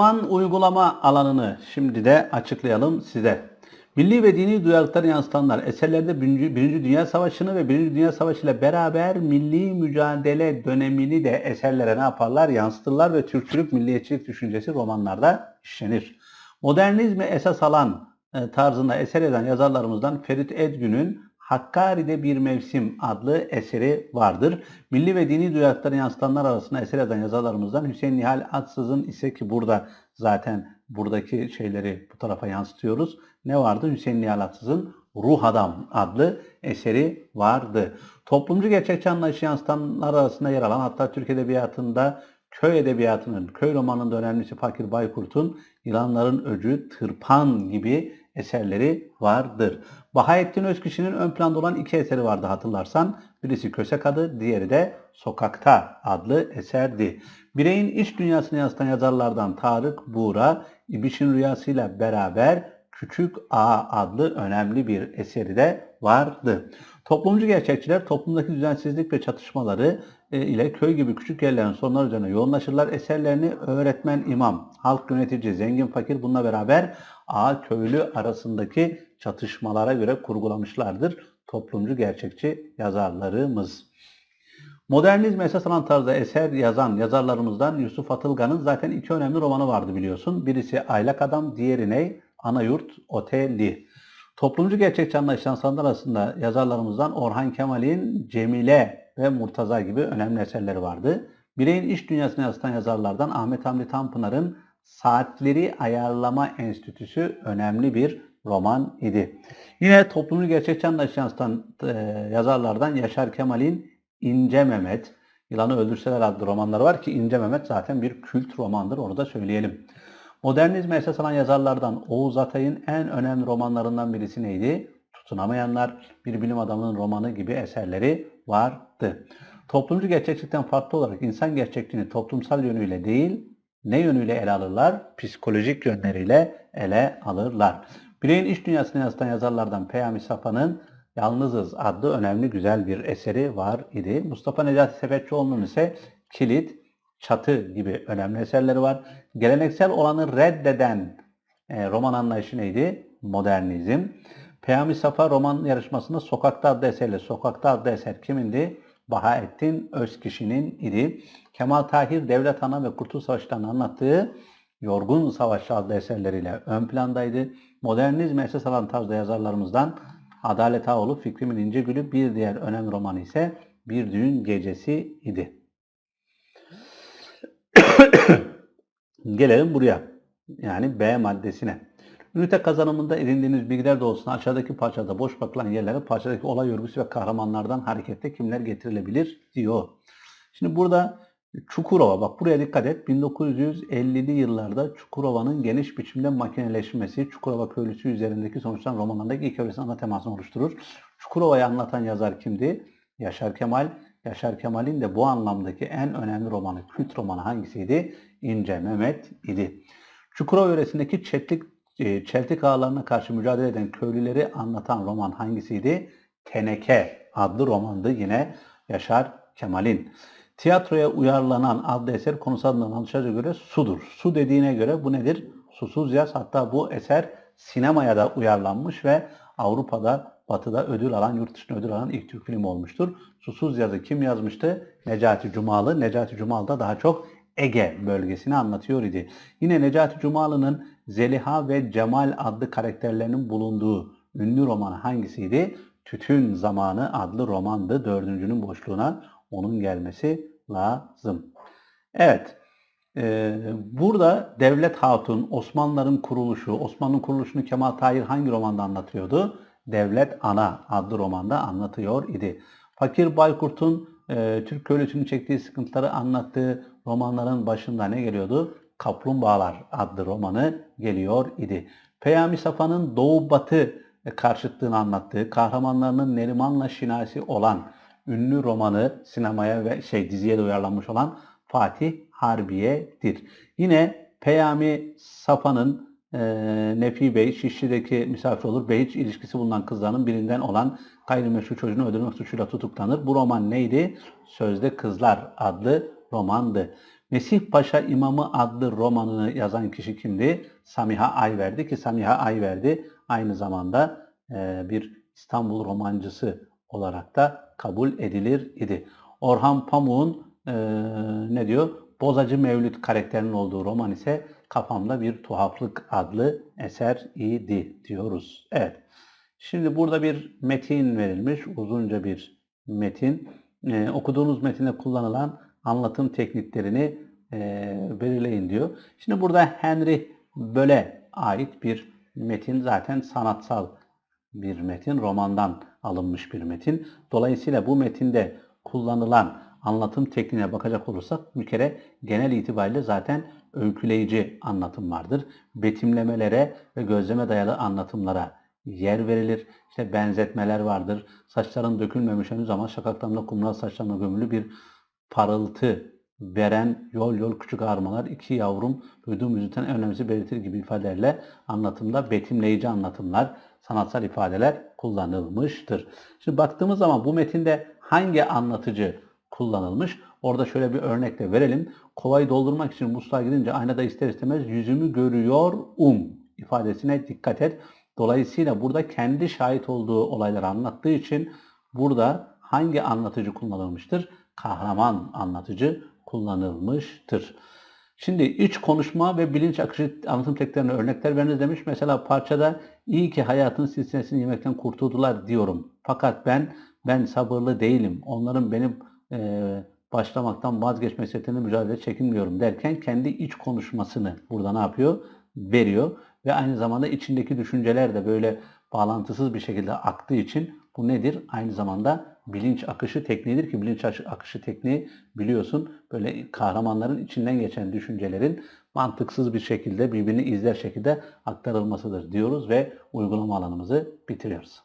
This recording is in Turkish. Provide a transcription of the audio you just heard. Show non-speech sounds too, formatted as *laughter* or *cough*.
Roman uygulama alanını şimdi de açıklayalım size. Milli ve dini duyarlılıkları yansıtanlar eserlerde Birinci, Birinci Dünya Savaşı'nı ve Birinci Dünya Savaşı ile beraber milli mücadele dönemini de eserlere ne yaparlar? Yansıtırlar ve Türkçülük, milliyetçilik düşüncesi romanlarda işlenir. Modernizmi esas alan e, tarzında eser eden yazarlarımızdan Ferit Edgün'ün Hakkari'de Bir Mevsim adlı eseri vardır. Milli ve dini duyarlılıkları yansıtanlar arasında eser eden yazarlarımızdan Hüseyin Nihal Atsız'ın ise ki burada zaten buradaki şeyleri bu tarafa yansıtıyoruz. Ne vardı? Hüseyin Nihal Atsız'ın Ruh Adam adlı eseri vardı. Toplumcu gerçekçi anlayışı yansıtanlar arasında yer alan hatta Türk Edebiyatı'nda köy edebiyatının, köy romanının da önemlisi Fakir Baykurt'un Yılanların Öcü, Tırpan gibi eserleri vardır. Bahattin Özkişi'nin ön planda olan iki eseri vardı hatırlarsan. Birisi Kösek adı, diğeri de Sokakta adlı eserdi. Bireyin iç dünyasını yansıtan yazarlardan Tarık Buğra, İbiş'in Rüyası'yla beraber Küçük A adlı önemli bir eseri de vardı. Toplumcu gerçekçiler toplumdaki düzensizlik ve çatışmaları ile köy gibi küçük yerlerin sorunları üzerine yoğunlaşırlar. Eserlerini öğretmen, imam, halk yönetici, zengin, fakir bununla beraber A köylü arasındaki çatışmalara göre kurgulamışlardır. Toplumcu gerçekçi yazarlarımız. Modernizm esas alan tarzda eser yazan yazarlarımızdan Yusuf Atılgan'ın zaten iki önemli romanı vardı biliyorsun. Birisi Aylak Adam, diğeri ne? Anayurt Oteli. Toplumcu gerçekçi anlayışan sanatlar arasında yazarlarımızdan Orhan Kemal'in Cemile ve Murtaza gibi önemli eserleri vardı. Bireyin iş dünyasını yansıtan yazarlardan Ahmet Hamdi Tanpınar'ın Saatleri Ayarlama Enstitüsü önemli bir roman idi. Yine toplumcu gerçekçi anlayışı yansıtan e, yazarlardan Yaşar Kemal'in İnce Mehmet, Yılanı Öldürseler adlı romanları var ki İnce Mehmet zaten bir kült romandır onu da söyleyelim. Modernizme esas alan yazarlardan Oğuz Atay'ın en önemli romanlarından birisi neydi? Tutunamayanlar, bir bilim adamının romanı gibi eserleri vardı. Toplumcu gerçeklikten farklı olarak insan gerçekliğini toplumsal yönüyle değil, ne yönüyle ele alırlar? Psikolojik yönleriyle ele alırlar. Bireyin iç dünyasını yansıtan yazarlardan Peyami Safa'nın Yalnızız adlı önemli güzel bir eseri var idi. Mustafa Necati Sepetçioğlu'nun ise Kilit, Çatı gibi önemli eserleri var. Geleneksel olanı reddeden e, roman anlayışı neydi? Modernizm. Peyami Safa roman yarışmasında Sokakta adlı eserle Sokakta adlı eser kimindi? Bahaettin Özkişi'nin idi. Kemal Tahir Devlet Ana ve Kurtuluş Savaşı'ndan anlattığı Yorgun Savaşçı adlı eserleriyle ön plandaydı. Modernizm esas alan tarzda yazarlarımızdan Adalet Ağoğlu Fikrimin İnce Gülü bir diğer önemli romanı ise Bir Düğün Gecesi idi. *coughs* Gelelim buraya. Yani B maddesine. Ünite kazanımında edindiğiniz bilgiler doğrultusunda aşağıdaki parçada boş bırakılan yerlere parçadaki olay örgüsü ve kahramanlardan hareketle kimler getirilebilir diyor. Şimdi burada Çukurova bak buraya dikkat et. 1950'li yıllarda Çukurova'nın geniş biçimde makineleşmesi Çukurova köylüsü üzerindeki sonuçtan romanlarındaki ilk evresinin ana temasını oluşturur. Çukurova'yı anlatan yazar kimdi? Yaşar Kemal. Yaşar Kemal'in de bu anlamdaki en önemli romanı, kült romanı hangisiydi? İnce Mehmet idi. Çukurova yöresindeki çetlik, çeltik ağlarına karşı mücadele eden köylüleri anlatan roman hangisiydi? Teneke adlı romandı yine Yaşar Kemal'in. Tiyatroya uyarlanan adlı eser konusu adından alışaca göre sudur. Su dediğine göre bu nedir? Susuz Yaz. Hatta bu eser sinemaya da uyarlanmış ve Avrupa'da, Batı'da ödül alan, yurt dışında ödül alan ilk Türk filmi olmuştur. Susuz Yaz'ı kim yazmıştı? Necati Cumalı. Necati Cumalı da daha çok Ege bölgesini anlatıyor idi. Yine Necati Cumalı'nın Zeliha ve Cemal adlı karakterlerinin bulunduğu ünlü romanı hangisiydi? Tütün Zamanı adlı romandı. Dördüncünün boşluğuna onun gelmesi lazım. Evet. Ee, burada Devlet Hatun, Osmanlıların kuruluşu, Osmanlı'nın kuruluşunu Kemal Tahir hangi romanda anlatıyordu? Devlet Ana adlı romanda anlatıyor idi. Fakir Baykurt'un e, Türk köylüsünün çektiği sıkıntıları anlattığı romanların başında ne geliyordu? Kaplumbağalar adlı romanı geliyor idi. Peyami Safa'nın Doğu Batı karşıtlığını anlattığı, kahramanlarının Neriman'la şinasi olan ünlü romanı sinemaya ve şey diziye de uyarlanmış olan Fatih Harbiye'dir. Yine Peyami Safa'nın e, Nefi Bey, Şişli'deki misafir olur ve hiç ilişkisi bulunan kızlarının birinden olan gayrimeşru çocuğunu öldürmek suçuyla tutuklanır. Bu roman neydi? Sözde Kızlar adlı romandı. Mesih Paşa İmamı adlı romanını yazan kişi kimdi? Samiha Ayverdi ki Samiha Ayverdi aynı zamanda e, bir İstanbul romancısı olarak da kabul edilir idi. Orhan Pamuk'un e, ne diyor? Bozacı Mevlüt karakterinin olduğu roman ise Kafamda Bir Tuhaflık adlı eser idi diyoruz. Evet. Şimdi burada bir metin verilmiş. Uzunca bir metin. Ee, okuduğunuz metinde kullanılan anlatım tekniklerini e, belirleyin diyor. Şimdi burada Henry Böle ait bir metin. Zaten sanatsal bir metin. Romandan alınmış bir metin. Dolayısıyla bu metinde kullanılan anlatım tekniğine bakacak olursak bir kere genel itibariyle zaten öyküleyici anlatım vardır. Betimlemelere ve gözleme dayalı anlatımlara yer verilir. İşte benzetmeler vardır. Saçların dökülmemiş henüz ama şakaklarında kumral saçlarına gömülü bir parıltı veren yol yol küçük armalar iki yavrum duyduğum üzüntüden en önemlisi belirtir gibi ifadelerle anlatımda betimleyici anlatımlar, sanatsal ifadeler kullanılmıştır. Şimdi baktığımız zaman bu metinde hangi anlatıcı kullanılmış? Orada şöyle bir örnek de verelim. Kovayı doldurmak için musluğa gidince aynada ister istemez yüzümü görüyor um ifadesine dikkat et. Dolayısıyla burada kendi şahit olduğu olayları anlattığı için burada hangi anlatıcı kullanılmıştır? Kahraman anlatıcı kullanılmıştır. Şimdi iç konuşma ve bilinç akışı anlatım tekniklerine örnekler veriniz demiş. Mesela parçada iyi ki hayatın silsilesini yemekten kurtuldular diyorum. Fakat ben ben sabırlı değilim. Onların benim e, başlamaktan vazgeçmesiyle mücadele çekinmiyorum derken kendi iç konuşmasını burada ne yapıyor? Veriyor ve aynı zamanda içindeki düşünceler de böyle bağlantısız bir şekilde aktığı için bu nedir? Aynı zamanda bilinç akışı tekniğidir ki bilinç akışı tekniği biliyorsun böyle kahramanların içinden geçen düşüncelerin mantıksız bir şekilde birbirini izler şekilde aktarılmasıdır diyoruz ve uygulama alanımızı bitiriyoruz.